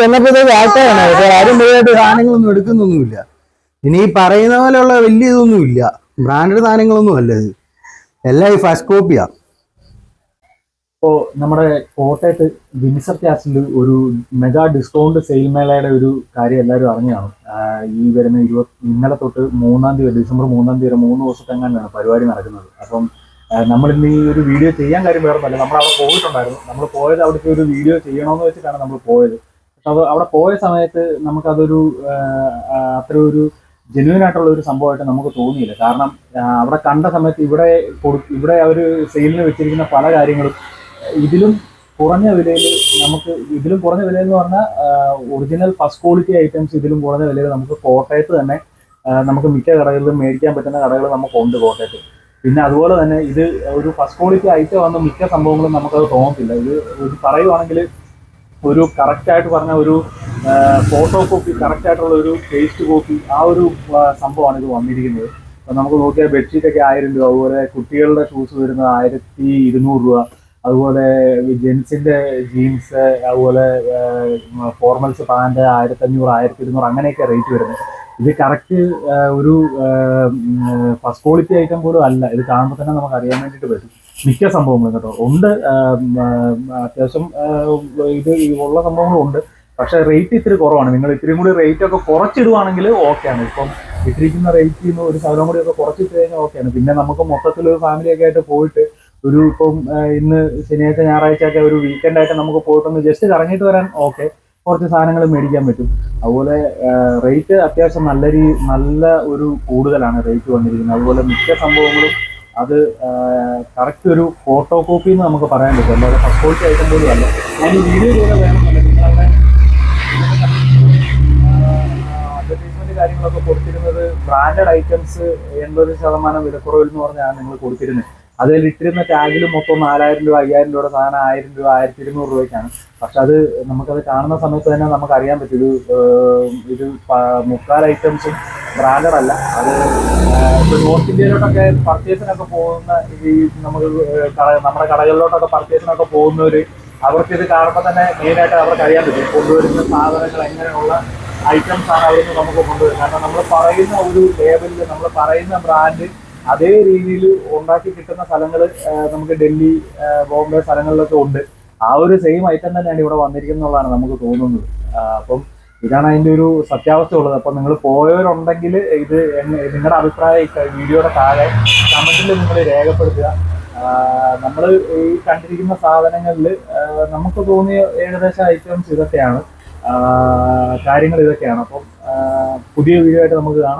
ചെന്നപ്പോഴത്തേക്ക് പക്ഷെ ആരും പോയിട്ട് സാധനങ്ങളൊന്നും എടുക്കുന്നൊന്നുമില്ല. ഇനി ഈ പറയുന്ന പോലെയുള്ള വലിയ ഇതൊന്നും ഇല്ല ബ്രാൻഡഡ് സാധനങ്ങളൊന്നും അല്ല ഇത്. എല്ലാം ഈ ഫസ്റ്റ് കോപ്പിയാ ഇപ്പോ നമ്മുടെ കോട്ടയത്ത് വിൻസർ ക്യാസിൽ ഒരു മെഗാ ഡിസ്കൗണ്ട് സെയിൽ മേളയുടെ ഒരു കാര്യം എല്ലാവരും അറിഞ്ഞാണ് ഈ വരുന്ന ഇരുപത്തി ഇന്നലെ തൊട്ട് മൂന്നാം തീയതി വരെ, ഡിസംബർ മൂന്നാം തീയതി വരെ മൂന്ന് ദിവസത്തെങ്ങാണ്ടാണ് പരിപാടി നടക്കുന്നത്. അപ്പം നമ്മൾ ഇന്ന് ഈ ഒരു വീഡിയോ ചെയ്യാൻ കാര്യം വേറെ നമ്മൾ അവിടെ പോയിട്ടുണ്ടായിരുന്നു. നമ്മൾ പോയത് അവിടുത്തെ ഒരു വീഡിയോ ചെയ്യണമെന്ന് വെച്ചിട്ടാണ് നമ്മൾ പോയത്. അവിടെ പോയ സമയത്ത് നമുക്കതൊരു അത്ര ഒരു ജെന്യൂൻ ആയിട്ടുള്ള ഒരു സംഭവമായിട്ട് നമുക്ക് തോന്നിയില്ല. കാരണം അവിടെ കണ്ട സമയത്ത് ഇവിടെ ഇവിടെ അവർ സെയിലിന് വെച്ചിരിക്കുന്ന പല കാര്യങ്ങളും ഇതിലും കുറഞ്ഞ വിലയിൽ നമുക്ക് ഇതിലും കുറഞ്ഞ വിലയിൽ എന്ന് പറഞ്ഞാൽ ഒറിജിനൽ ഫസ്റ്റ് ക്വാളിറ്റി ഐറ്റംസ് ഇതിലും കുറഞ്ഞ വിലയിൽ നമുക്ക് കോട്ടയത്ത് തന്നെ നമുക്ക് മിക്ക കടകളിലും മേടിക്കാൻ പറ്റുന്ന കടകൾ നമുക്ക് നമുക്കുണ്ട് കോട്ടയത്ത്. പിന്നെ അതുപോലെ തന്നെ ഇത് ഒരു ഫസ്റ്റ് ക്വാളിറ്റി ഐറ്റം വന്ന മിക്ക സംഭവങ്ങളും നമുക്കത് തോന്നത്തില്ല. ഇത് പറയുവാണെങ്കിൽ ഒരു കറക്റ്റായിട്ട് പറഞ്ഞ ഒരു ഫോട്ടോ കോപ്പി കറക്റ്റായിട്ടുള്ള ഒരു പേസ്റ്റ് കോപ്പി ആ ഒരു സംഭവമാണ് ഇത് വന്നിരിക്കുന്നത്. അപ്പൊ നമുക്ക് നോക്കിയാൽ ബെഡ്ഷീറ്റ് ഒക്കെ ആയിരം രൂപ അതുപോലെ കുട്ടികളുടെ ഷൂസ് വരുന്നത് ആയിരത്തി ഇരുന്നൂറ് രൂപ അതുപോലെ ജെൻസിന്റെ ജീൻസ് അതുപോലെ ഫോർമൽസ് പാന്റ് ആയിരത്തി അഞ്ഞൂറ് ആയിരത്തി ഇരുന്നൂറ് അങ്ങനെയൊക്കെ റേറ്റ് വരുന്നത്. ഇത് കറക്റ്റ് ഒരു ഫസ്റ്റ് ക്വാളിറ്റി ഐറ്റം പോലും അല്ല. ഇത് കാണുമ്പോൾ തന്നെ നമുക്ക് അറിയാൻ വേണ്ടിയിട്ട് പറ്റും. മിക്ക സംഭവങ്ങളും കേട്ടോ. ഉണ്ട് അത്യാവശ്യം ഇത് ഉള്ള സംഭവങ്ങളുണ്ട് പക്ഷെ റേറ്റ് ഇത്തിരി കുറവാണ്. നിങ്ങൾ ഇത്രയും കൂടി റേറ്റ് ഒക്കെ കുറച്ചിടുവാണെങ്കിൽ ഓക്കെയാണ്. ഇപ്പം ഇട്ടിരിക്കുന്ന റേറ്റ് നിന്ന് ഒരു ശതമാനം കൂടി ഒക്കെ കുറച്ചിട്ട് കഴിഞ്ഞാൽ ഓക്കെയാണ്. പിന്നെ നമുക്ക് മൊത്തത്തിൽ ഒരു ഫാമിലി ഒക്കെ ആയിട്ട് പോയിട്ട് ഒരു ഇപ്പം ഇന്ന് ശനിയാഴ്ച ഞായറാഴ്ച ഒക്കെ ഒരു വീക്കെൻഡ് ആയിട്ട് നമുക്ക് പോയിട്ടൊന്ന് ജസ്റ്റ് കറങ്ങിയിട്ട് വരാൻ ഓക്കെ. കുറച്ച് സാധനങ്ങൾ മേടിക്കാൻ പറ്റും. അതുപോലെ റേറ്റ് അത്യാവശ്യം നല്ല രീതി നല്ല ഒരു കൂടുതലാണ് റേറ്റ് വന്നിരിക്കുന്നത്. അതുപോലെ മിക്ക സംഭവങ്ങളും അത് കറക്റ്റ് ഒരു ഫോട്ടോ കോപ്പി എന്ന് നമുക്ക് പറയാൻ പറ്റും. അല്ലാതെ ഫസ്റ്റ് ക്വാളിറ്റി ഐറ്റം പോലും അല്ല. ഞാൻ വീഡിയോ ചെയ്ത വേണമെന്നല്ല. കാര്യങ്ങളൊക്കെ കൊടുത്തിരുന്നത് ബ്രാൻഡഡ് ഐറ്റംസ് എൺപത് ശതമാനം വിലക്കുറവിൽ എന്ന് പറഞ്ഞാണ് നിങ്ങൾ കൊടുത്തിരുന്നത്. അതിൽ ഇട്ടിരുന്ന ടാഗിൽ മൊത്തം നാലായിരം രൂപ അയ്യായിരം രൂപയുടെ സാധനം ആയിരം രൂപ ആയിരത്തി ഇരുന്നൂറ് രൂപയ്ക്കാണ്. പക്ഷെ അത് നമുക്കത് കാണുന്ന സമയത്ത് തന്നെ നമുക്ക് അറിയാൻ പറ്റും. ഒരു ഇത് മുക്കാൽ ഐറ്റംസും ബ്രാൻഡഡ് അല്ല അത് ഇപ്പോൾ ഇപ്പൊ നോർത്ത് ഇന്ത്യയിലോട്ടൊക്കെ പർച്ചേസിനൊക്കെ പോകുന്ന ഈ നമുക്ക് നമ്മുടെ കടകളിലോട്ടൊക്കെ പർച്ചേസിനൊക്കെ പോകുന്നവര് അവർക്ക് ഇത് കാണുമ്പോൾ തന്നെ മെയിനായിട്ട് അവർക്ക് അറിയാൻ പറ്റും. കൊണ്ടുവരുന്ന സാധനങ്ങൾ എങ്ങനെയുള്ള ഐറ്റംസ് ആണ് അവർക്ക് നമുക്ക് കൊണ്ടുവരുന്നത്. കാരണം നമ്മൾ പറയുന്ന ഒരു ലേബലിൽ നമ്മൾ പറയുന്ന ബ്രാൻഡ് അതേ രീതിയിൽ ഉണ്ടാക്കി കിട്ടുന്ന സ്ഥലങ്ങൾ നമുക്ക് ഡൽഹി ബോംബെ സ്ഥലങ്ങളിലൊക്കെ ഉണ്ട്. ആ ഒരു സെയിം ഐറ്റം തന്നെയാണ് ഇവിടെ വന്നിരിക്കുന്നുള്ളതാണ് നമുക്ക് തോന്നുന്നത്. അപ്പം ഇതാണ് അതിന്റെ ഒരു സത്യാവസ്ഥ ഉള്ളത്. അപ്പോൾ നിങ്ങൾ പോയവരുണ്ടെങ്കിൽ ഇത് നിങ്ങളുടെ അഭിപ്രായം വീഡിയോയുടെ താഴെ കമന്റിൽ നിങ്ങൾ രേഖപ്പെടുത്തുക. നമ്മൾ ഈ കണ്ടിരിക്കുന്ന സാധനങ്ങളിൽ നമുക്ക് തോന്നിയ ഏകദേശം ഐറ്റംസ് ഇതൊക്കെയാണ്. കാര്യങ്ങൾ ഇതൊക്കെയാണ്. അപ്പം പുതിയ വീഡിയോ ആയിട്ട് നമുക്ക് കാണാം.